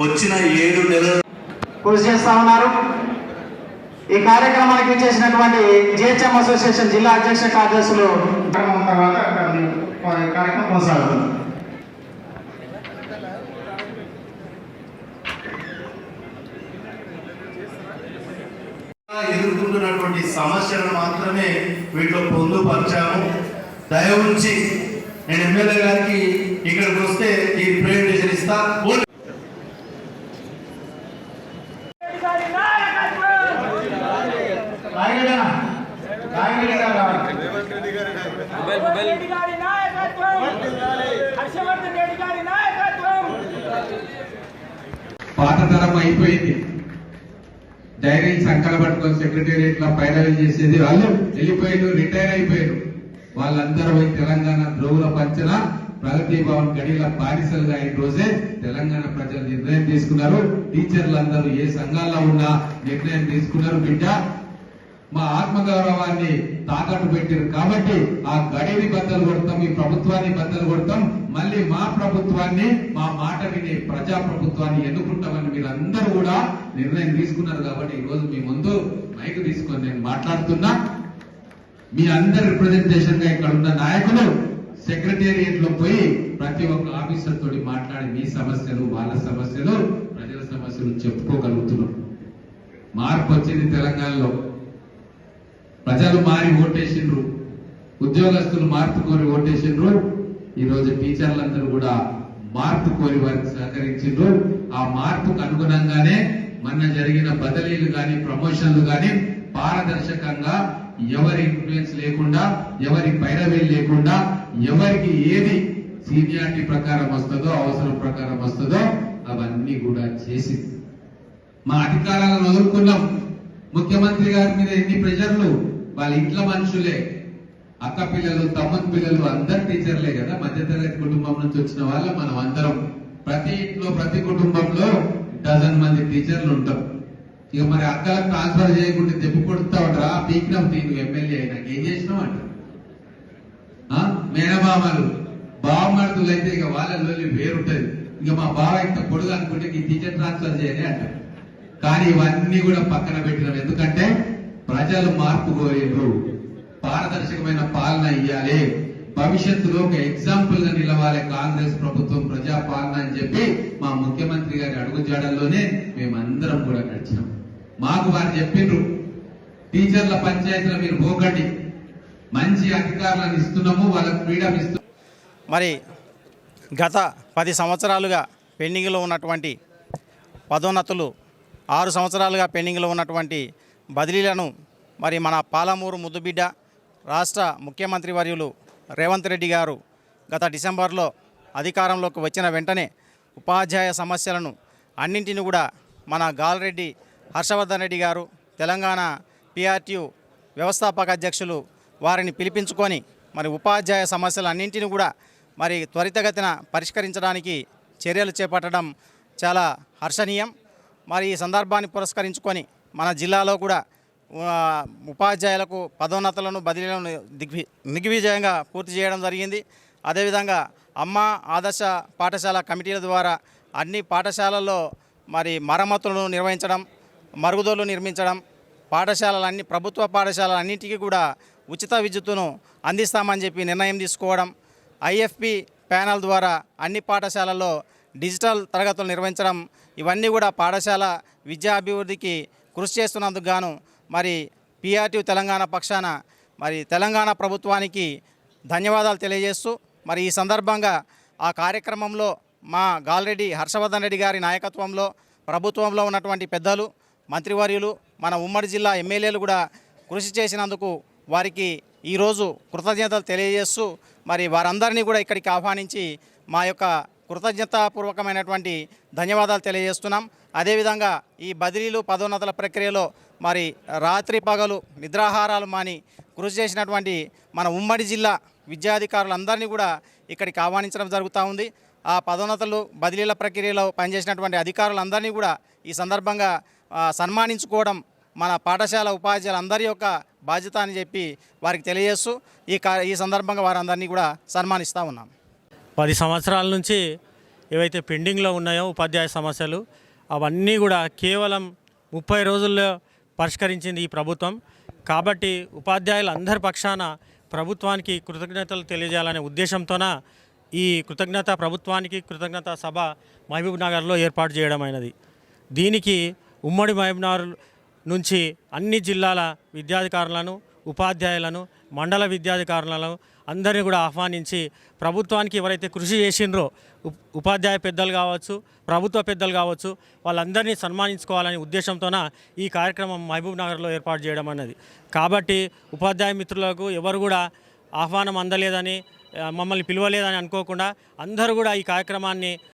వచ్చిన ఏడు నెలల కృషి చేస్తా ఉన్నారు. ఈ కార్యక్రమానికి ఇచ్చేసినటువంటి జిహెచ్ఎం అసోసియేషన్ జిల్లా అధ్యక్ష కార్యదర్శులు కార్యక్రమం తర్వాత ఈ కార్యక్రమం కొనసాగుతుంది. ఎదుర్కొంటున్నటువంటి సమస్యలను మాత్రమే వీటిలో పొందుపరిచాము. దయ ఉంచి నేను ఎమ్మెల్యే గారికి ఇక్కడికి వస్తే ఈ ప్రెజెంటేషన్ ఇస్తా రాయగడ రాయగడ గారు రావాలి. రెడ్డి గారి నాయకత్వం హర్షవర్ధన్ రెడ్డి గారి పాత తరం అయిపోయింది. డైరీ సంకల పట్టుకొని సెక్రటేరియట్లో ఫైనల్ చేసేది వాళ్ళు. వెళ్ళిపోయారు రిటైర్ అయిపోయారు వాళ్ళందరూ పోయి తెలంగాణ ద్రోగుల పంచన ప్రగతి భవన్ గడిల బానిసలుగా అయిన రోజే తెలంగాణ ప్రజలు నిర్ణయం తీసుకున్నారు. టీచర్లు అందరూ ఏ సంఘాల్లో ఉన్నా నిర్ణయం తీసుకున్నారు. బిడ్డ మా ఆత్మగౌరవాన్ని తాకట్టు పెట్టారు కాబట్టి ఆ గడిని బద్దలు కొడతాం ఈ ప్రభుత్వాన్ని బద్దలు కొడతాం. మళ్ళీ మా ప్రభుత్వాన్ని మా మాట విని ప్రజా ప్రభుత్వాన్ని ఎన్నుకుంటామని మీరందరూ కూడా నిర్ణయం తీసుకున్నారు కాబట్టి ఈ రోజు మీ ముందు మైక్ తీసుకొని నేను మాట్లాడుతున్నా. మీ అందరి రిప్రజెంటేషన్గా ఇక్కడ ఉన్న నాయకులు సెక్రటేరియట్లో పోయి ప్రతి ఒక్క ఆఫీసర్ తోటి మాట్లాడి మీ సమస్యలు వాళ్ళ సమస్యలు ప్రజల సమస్యలు చెప్పుకోగలుగుతున్నాం. మార్పు వచ్చింది తెలంగాణలో. ప్రజలు మారి ఓటేసిండ్రు. ఉద్యోగస్తులు మార్పు కోరి ఓటేసిండ్రు. ఈరోజు టీచర్లందరూ కూడా మార్పు కోరి వారికి సహకరించిండ్రు. ఆ మార్పుకు అనుగుణంగానే మన జరిగిన బదిలీలు కానీ ప్రమోషన్లు కానీ పారదర్శకంగా ఎవరి ఇన్ఫ్లుయెన్స్ లేకుండా ఎవరి పైరవీలు లేకుండా ఎవరికి ఏది సీనియారిటీ ప్రకారం వస్తుందో అవసరం ప్రకారం వస్తుందో అవన్నీ కూడా చేసింది మా అధికారాలను వదులుకున్నాం. ముఖ్యమంత్రి గారి మీద ఎన్ని ప్రెషర్లు? వాళ్ళ ఇంట్లో మనుషులే. అక్క పిల్లలు తమ్ముని పిల్లలు అందరు టీచర్లే కదా. మధ్యతరగతి కుటుంబం నుంచి వచ్చిన వాళ్ళ మనం అందరం. ప్రతి ఇంట్లో ప్రతి కుటుంబంలో డజన్ మంది టీచర్లు ఉంటాం. ఇక మరి అక్కలకు ట్రాన్స్ఫర్ చేయకుండా దెబ్బ కొడుతా ఉంటారా పీకినాం తీను ఎమ్మెల్యే అయినాక ఏం చేసినాం అంట? మేనమామలు బావమరుదులు అయితే ఇక వాళ్ళలోని పేరుంటది వేరుంటది. ఇక మా బావ ఇంత పొడుగు అనుకుంటే ఈ టీచర్ ట్రాన్స్ఫర్ చేయని అంటారు. కానీ ఇవన్నీ కూడా పక్కన పెట్టినాం ఎందుకంటే ప్రజలు మార్పు కోరేరు పారదర్శకమైన పాలన ఇవ్వాలి భవిష్యత్తులో ఒక ఎగ్జాంపుల్గా నిలవాలి కాంగ్రెస్ ప్రభుత్వం ప్రజా పాలన అని చెప్పి మా ముఖ్యమంత్రి గారి అడుగుజాడల్లోనే మేమందరం కూడా నడిచినాం. మాకు వారు చెప్పిండ్రు టీచర్ల పంచాయతీలో మీరు పోకండి. మంచి అధికారులను ఇస్తున్నాము వాళ్ళకు ఫ్రీడమ్ ఇస్తున్నాము. మరి గత పది సంవత్సరాలుగా పెండింగ్లో ఉన్నటువంటి పదోన్నతులు ఆరు సంవత్సరాలుగా పెండింగ్లో ఉన్నటువంటి బదిలీలను మరి మన పాలమూరు ముద్దుబిడ్డ రాష్ట్ర ముఖ్యమంత్రి వర్యులు రేవంత్ రెడ్డి గారు గత డిసెంబర్లో అధికారంలోకి వచ్చిన వెంటనే ఉపాధ్యాయ సమస్యలను అన్నింటిని కూడా మన గాలరెడ్డి హర్షవర్ధన్ రెడ్డి గారు తెలంగాణ పిఆర్టీయు వ్యవస్థాపక అధ్యక్షులు వారిని పిలిపించుకొని మరి ఉపాధ్యాయ సమస్యలన్నింటినీ కూడా మరి త్వరితగతిన పరిష్కరించడానికి చర్యలు చేపట్టడం చాలా హర్షణీయం. మరి ఈ సందర్భాన్ని పురస్కరించుకొని మన జిల్లాలో కూడా ఉపాధ్యాయులకు పదోన్నతులను బదిలీలను దిగ్వి దిగ్విజయంగా పూర్తి చేయడం జరిగింది. అదేవిధంగా అమ్మ ఆదర్శ పాఠశాల కమిటీల ద్వారా అన్ని పాఠశాలల్లో మరి మరమ్మతులను నిర్వహించడం మరుగుదొడ్లు నిర్మించడం పాఠశాలలన్నీ ప్రభుత్వ పాఠశాలలన్నింటికీ కూడా ఉచిత విద్యుత్తును అందిస్తామని చెప్పి నిర్ణయం తీసుకోవడం ఐఎఫ్పి ప్యానల్ ద్వారా అన్ని పాఠశాలల్లో డిజిటల్ తరగతులు నిర్వహించడం ఇవన్నీ కూడా పాఠశాల విద్యా అభివృద్ధికి కృషి చేస్తున్నందుకు గాను మరి పిఆర్టీ తెలంగాణ పక్షాన మరి తెలంగాణ ప్రభుత్వానికి ధన్యవాదాలు తెలియజేస్తూ మరి ఈ సందర్భంగా ఆ కార్యక్రమంలో మా గాల్రెడ్డి హర్షవర్ధన్ రెడ్డి గారి నాయకత్వంలో ప్రభుత్వంలో ఉన్నటువంటి పెద్దలు మంత్రివర్యులు మన ఉమ్మడి జిల్లా ఎమ్మెల్యేలు కూడా కృషి చేసినందుకు వారికి ఈరోజు కృతజ్ఞతలు తెలియజేస్తూ మరి వారందరినీ కూడా ఇక్కడికి ఆహ్వానించి మా యొక్క కృతజ్ఞతాపూర్వకమైనటువంటి ధన్యవాదాలు తెలియజేస్తున్నాం. అదేవిధంగా ఈ బదిలీలు పదోన్నతుల ప్రక్రియలో మరి రాత్రి పగలు నిద్రాహారాలు మాని కృషి చేసినటువంటి మన ఉమ్మడి జిల్లా విద్యాధికారులందరినీ కూడా ఇక్కడికి ఆహ్వానించడం జరుగుతూ ఉంది. ఆ పదోన్నతులు బదిలీల ప్రక్రియలో పనిచేసినటువంటి అధికారులందరినీ కూడా ఈ సందర్భంగా సన్మానించుకోవడం మన పాఠశాల ఉపాధ్యాయులు అందరి యొక్క బాధ్యత అని చెప్పి వారికి తెలియజేస్తూ ఈ ఈ సందర్భంగా వారందరినీ కూడా సన్మానిస్తూ ఉన్నాం. పది సంవత్సరాల నుంచి ఏవైతే పెండింగ్లో ఉన్నాయో ఉపాధ్యాయ సమస్యలు అవన్నీ కూడా కేవలం ముప్పై రోజుల్లో పరిష్కరించింది ఈ ప్రభుత్వం. కాబట్టి ఉపాధ్యాయుల అందరి పక్షాన ప్రభుత్వానికి కృతజ్ఞతలు తెలియజేయాలనే ఉద్దేశంతోన ఈ కృతజ్ఞత ప్రభుత్వానికి కృతజ్ఞత సభ మహబూబ్ నగర్లో ఏర్పాటు చేయడం అయినది దీనికి ఉమ్మడి మహబూబ్ నగర్ నుంచి అన్ని జిల్లాల విద్యాధికారులను ఉపాధ్యాయులను మండల విద్యాధికారులను అందరినీ కూడా ఆహ్వానించి ప్రభుత్వానికి ఎవరైతే కృషి చేసిండ్రో ఉపాధ్యాయ పెద్దలు కావచ్చు ప్రభుత్వ పెద్దలు కావచ్చు వాళ్ళందరినీ సన్మానించుకోవాలనే ఉద్దేశంతోన ఈ కార్యక్రమం మహబూబ్ నగర్లో ఏర్పాటు చేయడం అన్నది. కాబట్టి ఉపాధ్యాయ మిత్రులకు ఎవరు కూడా ఆహ్వానం అందలేదని మమ్మల్ని పిలవలేదని అనుకోకుండా అందరూ కూడా ఈ కార్యక్రమాన్ని